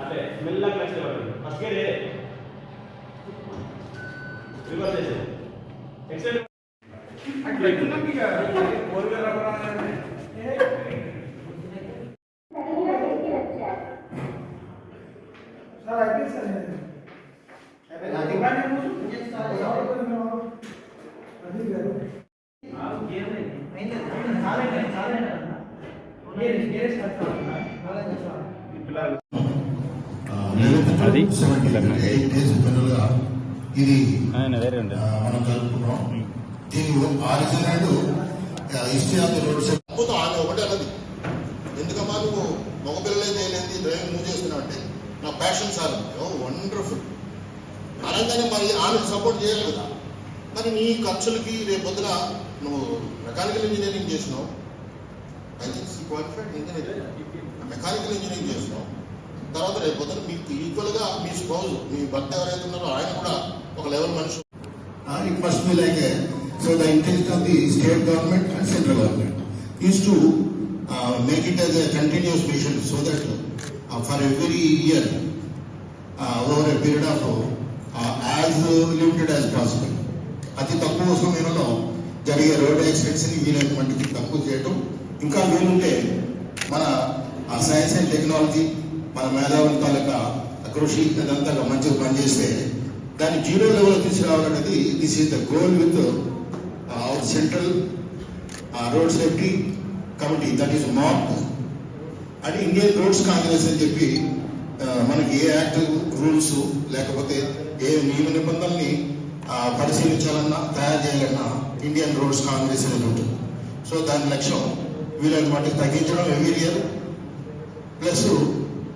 అదే మెల్లగా క్లచ్ ఇవ్వండి ఫస్ట్ గేర్ ఏ రివర్స్ చేసి ఎక్సెల్ అది? ఇది వేరే ఆ, మనం జరుపుకున్నాం దీని original history of the road అద్భుతం ఆమె ఒకటే అన్నది ఎందుకమ్మా నువ్వు మగపిల్లలే చేయలేదు డ్రైవింగ్ నువ్వు చేస్తున్నావు అంటే నా ప్యాషన్ సార్ ఓ వండర్ఫుల్ అనగానే మరి ఆమెకు సపోర్ట్ చేయాలి కదా. మరి నీ ఖర్చులకి రేపు పొద్దున నువ్వు మెకానికల్ ఇంజనీరింగ్ చేసినావు. I think qualified mechanical engineering చేసినావు. తర్వాత రేపు మీకు ఈక్వల్గా మీ స్పౌజ్ మీ భర్త ఎవరైతే ఉన్నారో ఆయన కూడా ఒక లెవెల్ మనిషి. It must be like so the intention of the state government and central government is to make it as a continuous mission so that for every year over a period of as limited as possible అతి తక్కువ సమయంలో జరిగే road యాక్సిడెంట్స్ని ని తక్కువ చేయటం. ఇంకా వీలుంటే మన సైన్స్ అండ్ టెక్నాలజీ మన మేధావుల తాలూకా కృషి అదంతా మంచిగా పనిచేస్తే దాన్ని zero level తీసుకురావాలనేది this is the goal with our central road safety committee that is map అది ఇండియన్ రోడ్స్ కాంగ్రెస్ అని చెప్పి uh, మనకి ఏ యాక్ట్ రూల్స్ లేకపోతే ఏ నియమ నిబంధనల్ని uh, పరిశీలించాలన్నా తయారు చేయాలన్నా ఇండియన్ రోడ్స్ కాంగ్రెస్ అనేది ఉంటుంది. సో దాని లక్ష్యం వీలైన మట్టుకు తగ్గించడం ఎవ్రీ ఇయర్ ప్లస్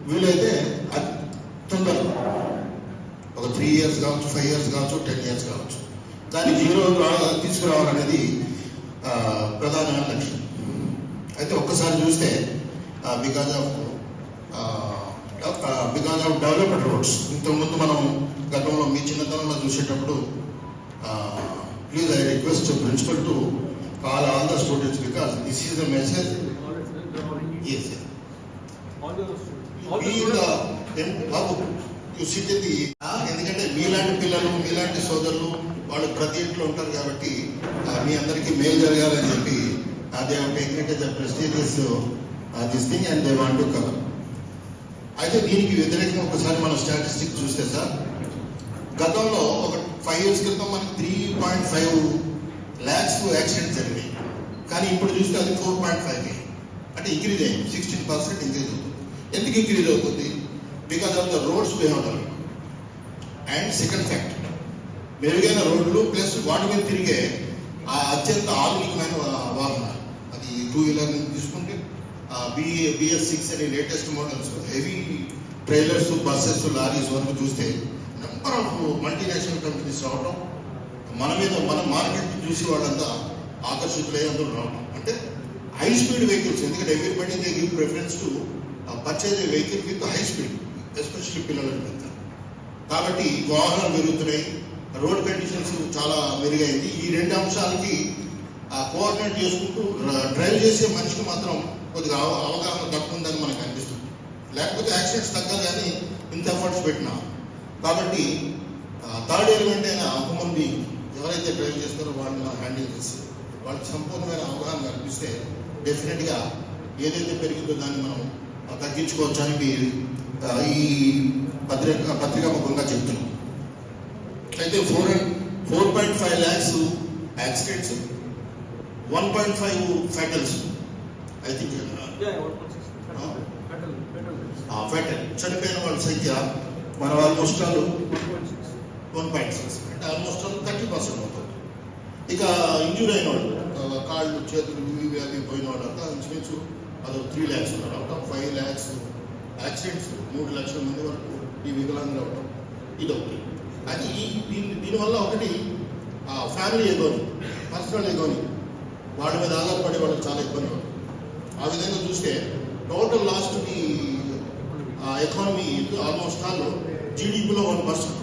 వీలైతే తొందరగా ఒక త్రీ ఇయర్స్ కావచ్చు ఫైవ్ ఇయర్స్ కావచ్చు టెన్ ఇయర్స్ కావచ్చు. దాన్ని జీరో తీసుకురావాలనేది ప్రధానమైన లక్ష్యం. అయితే ఒక్కసారి చూస్తే because of because of developed roads ఇంతకుముందు మనం గతంలో మీ చిన్నతనంలో చూసేటప్పుడు please I request principal to call all the students because this is the message yes Babu you ఆ, ఎందుకంటే మీలాంటి పిల్లలు మీలాంటి సోదరులు వాళ్ళు ప్రతి ఇంట్లో ఉంటారు కాబట్టి మీ అందరికీ మేలు జరగాలని చెప్పి దే ఒక ఎందుకంటే prestigious this thing and they want to cover. అయితే దీనికి వ్యతిరేకంగా ఒకసారి మనం స్టాటిస్టిక్ చూస్తే సార్ గతంలో ఒక ఫైవ్ ఇయర్స్ క్రితం మనకి three point five lakhs accident జరిగినాయి. కానీ ఇప్పుడు చూస్తే అది ఫోర్ పాయింట్ ఫైవ్ అంటే ఇంక్రీజ్ అయింది సిక్స్టీన్ పర్సెంట్ ఇంక్రీజ్ అవుతుంది. ఎందుకు ఇంక్రీజ్ అవుతుంది because of the roads behave and second fact మెరుగైన రోడ్లు ప్లస్ వాటి మీద తిరిగే ఆ అత్యంత ఆధునికమైన వా- వాహనాలు. అది టూ వీలర్ నుంచి తీసుకుంటే బిఏ బిఎస్ సిక్స్ అనే latest models heavy trailers buses lorries వరకు చూస్తే నెంబర్ ఆఫ్ మల్టీనేషనల్ కంపెనీస్ రావడం మన మీద మన మార్కెట్ చూసి వాళ్ళంతా ఆకర్షితులై అందరూ రావడం అంటే హై స్పీడ్ వెహికల్స్ ఎందుకంటే everybody they give preference to purchase vehicle with high speed especially పిల్లల మీద. కాబట్టి వాహనాలు పెరుగుతున్నాయి రోడ్ కండిషన్స్ చాలా మెరుగైంది. ఈ రెండు అంశాలకి కోఆర్డినేట్ చేసుకుంటూ డ్రైవ్ చేసే మనిషికి మాత్రం కొద్దిగా అవ- అవగాహన తక్కువ ఉందని మనకు అనిపిస్తుంది. లేకపోతే యాక్సిడెంట్స్ తగ్గాలి కానీ ఇంత ఎఫర్ట్స్ పెట్టినా. కాబట్టి థర్డ్ ఎలిమెంట్ అయిన మంది ఎవరైతే డ్రైవ్ చేస్తారో వాళ్ళని మనం హ్యాండిల్ చేసి వాళ్ళకి సంపూర్ణమైన అవగాహన కల్పిస్తే డెఫినెట్గా ఏదైతే పెరిగిందో దాన్ని మనం ఆ, తగ్గించుకోవచ్చు అని మీ- ఆ, ఈ పత్రిక పత్రికా ముఖంగా చెప్తున్నాం. అయితే four four point five lakhs accidents one point five fatals I think fatal చనిపోయిన వాళ్ళ సంఖ్య మన almost all one point six. అంటే ఆల్మోస్ట్ థర్టీ పర్సెంట్ అవుతుంది ఇక ఇంజూర్ అయిన వాళ్ళు కాళ్ళు చేతులు ఇవి అవి పోయిన వాళ్ళు అంతా ఇంచుమించు అది త్రీ ల్యాక్స్ ఉన్నారు. Out of five lakhs accidents మూడు లక్షల మంది వరకు ఈ వికలాంగులు అవటం ఇది ఒకటి అది దీని దీనివల్ల ఒకటి ఫ్యామిలీ ఎగోని పర్సనల్ ఎగోని వాళ్ళ మీద ఆధారపడి వాళ్ళకి చాలా ఇబ్బంది అవుతుంది ఆ విధంగా చూస్తే టోటల్ లాస్ట్ మీ ఎకానమీ ఆల్మోస్ట్ ఆల్ జీడిపిలో వన్ పర్సెంట్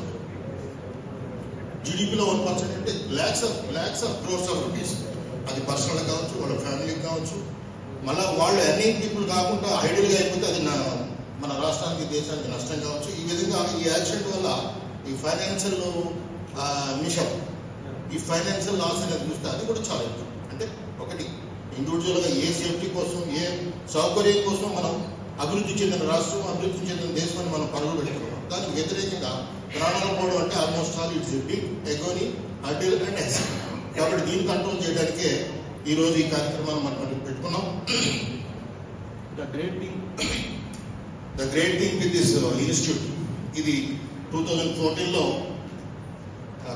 జీడిపిలో వన్ పర్సెంట్ అంటే lakhs of lakhs of crores of rupees అది పర్సనల్ కావచ్చు వాళ్ళ ఫ్యామిలీకి కావచ్చు మళ్ళీ వాళ్ళు ఎర్నింగ్ పీపుల్ కాకుండా ఐడియల్గా అయిపోతే అది మన రాష్ట్రానికి దేశానికి నష్టం కావచ్చు. ఈ విధంగా ఈ యాక్సిడెంట్ వల్ల ఈ ఫైనాన్షియల్ మిషన్ ఈ ఫైనాన్షియల్ లాస్ అనేది చూస్తే అది కూడా చాలా ఎక్కువ. అంటే ఒకటి ఇండివిజువల్గా ఏ సేఫ్టీ కోసం ఏ సౌకర్యం కోసం మనం అభివృద్ధి చెందిన రాష్ట్రం అభివృద్ధి చెందిన దేశాన్ని మనం పరుగులు పెట్టుకున్నాం దానికి వ్యతిరేకంగా ప్రాణాలు పోవడం అంటే ఆల్మోస్ట్ ఆల్ ఇట్స్ బిగ్ ఎగోని అడ్డిల్ అండ్ కాబట్టి దీన్ని కంట్రోల్ చేయడానికే ఈ రోజు ఈ కార్యక్రమాన్ని మనం పెట్టుకున్నాం. The great thing the great thing with this institute ఇది టూ థౌజండ్ ఫోర్టీన్లో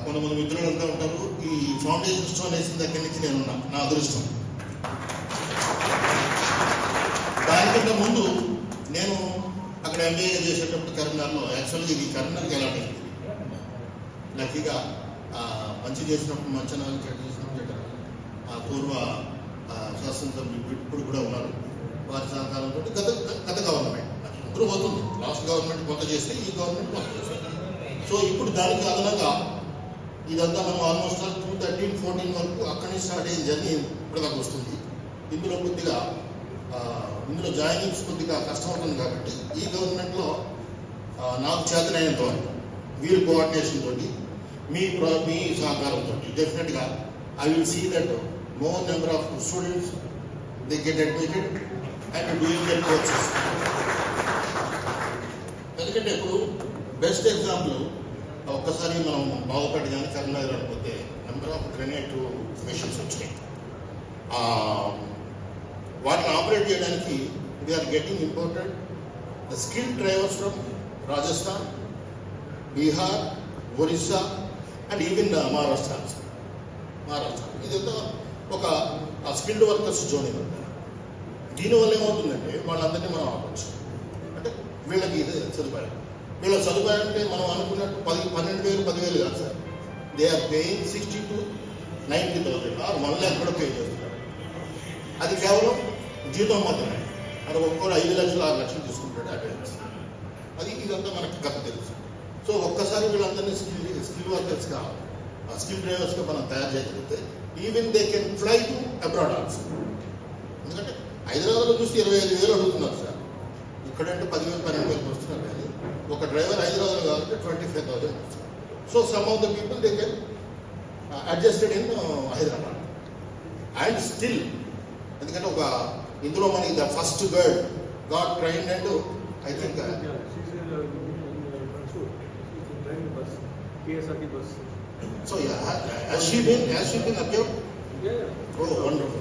కొంతమంది మిత్రులు అంతా ఉంటారు. ఈ ఫౌండేషన్ స్టోన్ వేసిన దగ్గర నుంచి నేను నా అదృష్టం. దానికంటే ముందు నేను అక్కడ ఎంబీఏ చేసేటప్పుడు కరీంనగర్లో యాక్చువల్గా ఇది కరీంనగర్కి ఎలా అయింది లక్కీగా మంచి చేసినప్పుడు చెడ్డ చేసినప్పుడు చెడ్డ ఆ పూర్వ స్వాతంత్రం ఇప్పుడు కూడా ఉన్నారు. వారి సహకారంతో గత గత గవర్నమెంట్ ఇప్పుడు పోతుంది. లాస్ట్ గవర్నమెంట్ కొంత చేస్తే ఈ గవర్నమెంట్ కొంత చేస్తుంది సో ఇప్పుడు దానికి అదనంగా ఇదంతా మనం ఆల్మోస్ట్ టూ థర్టీన్ ఫోర్టీన్ వరకు అక్కడి నుంచి స్టార్ట్ అయ్యే జర్నీ ఇప్పటిదాకా వస్తుంది. ఇందులో కొద్దిగా ఇందులో జాయినింగ్స్ కొద్దిగా కష్టమవుతుంది కాబట్టి ఈ గవర్నమెంట్లో నాకు చేతనైనంత వరకు వీరి కోఆర్డినేషన్ తోటి మీ ప్ర- మీ సహకారంతో డెఫినెట్గా I will see that more number of students they get admitted and doing their courses ఎందుకంటే ఇప్పుడు బెస్ట్ ఎగ్జాంపుల్ ఒక్కసారి మనం బాగుపడి కానీ కరీంనగర్ అనుకుంటే నెంబర్ ఆఫ్ గ్రెనేట్ మిషన్స్ వచ్చినాయి వాటిని ఆపరేట్ చేయడానికి we are getting important the skill drivers from Rajasthan Bihar Orissa and even Maharashtra Maharashtra ఇదంతా ఒక స్కిల్డ్ వర్కర్స్ జోన్ ఇదంతా దీనివల్ల ఏమవుతుందంటే వాళ్ళందరినీ మనం ఆపచ్చు. అంటే వీళ్ళకి ఇది సదుపాయం. వీళ్ళ సదుపాయం అంటే మనం అనుకున్నట్టు పది పన్నెండు వేలు పదివేలు కాదు sir. They are paying sixty to ninety thousand or one lakh కూడా పే చేస్తున్నారు అది కేవలం జీతం మాత్రమే. అది ఒక్కొక్కరు ఐదు లక్షలు ఆరు లక్షలు తీసుకుంటాడు అటెండెన్స్. అది ఇదంతా మనకి కథ తెలుసు. సో ఒక్కసారి వీళ్ళందరినీ స్కిల్ స్కిల్ ఆ స్కిల్ డ్రైవర్స్గా మనం తయారు చేయగలిగితే even they can fly to abroad also ఎందుకంటే హైదరాబాద్లో చూస్తే ఇరవై ఐదు వేలు అడుగుతున్నారు సార్ ఇక్కడంటే పదివేలు పన్నెండు వేలు వస్తున్నారు కానీ ఒక డ్రైవర్ హైదరాబాద్లో కాబట్టి twenty five thousand so some of the people they can adjusted in Hyderabad and still ఎందుకంటే ఒక ఇందులో మనకి the first bird got train and I think PSRT bus. yeah, has she been has she been appeared Yeah, yeah. oh wonderful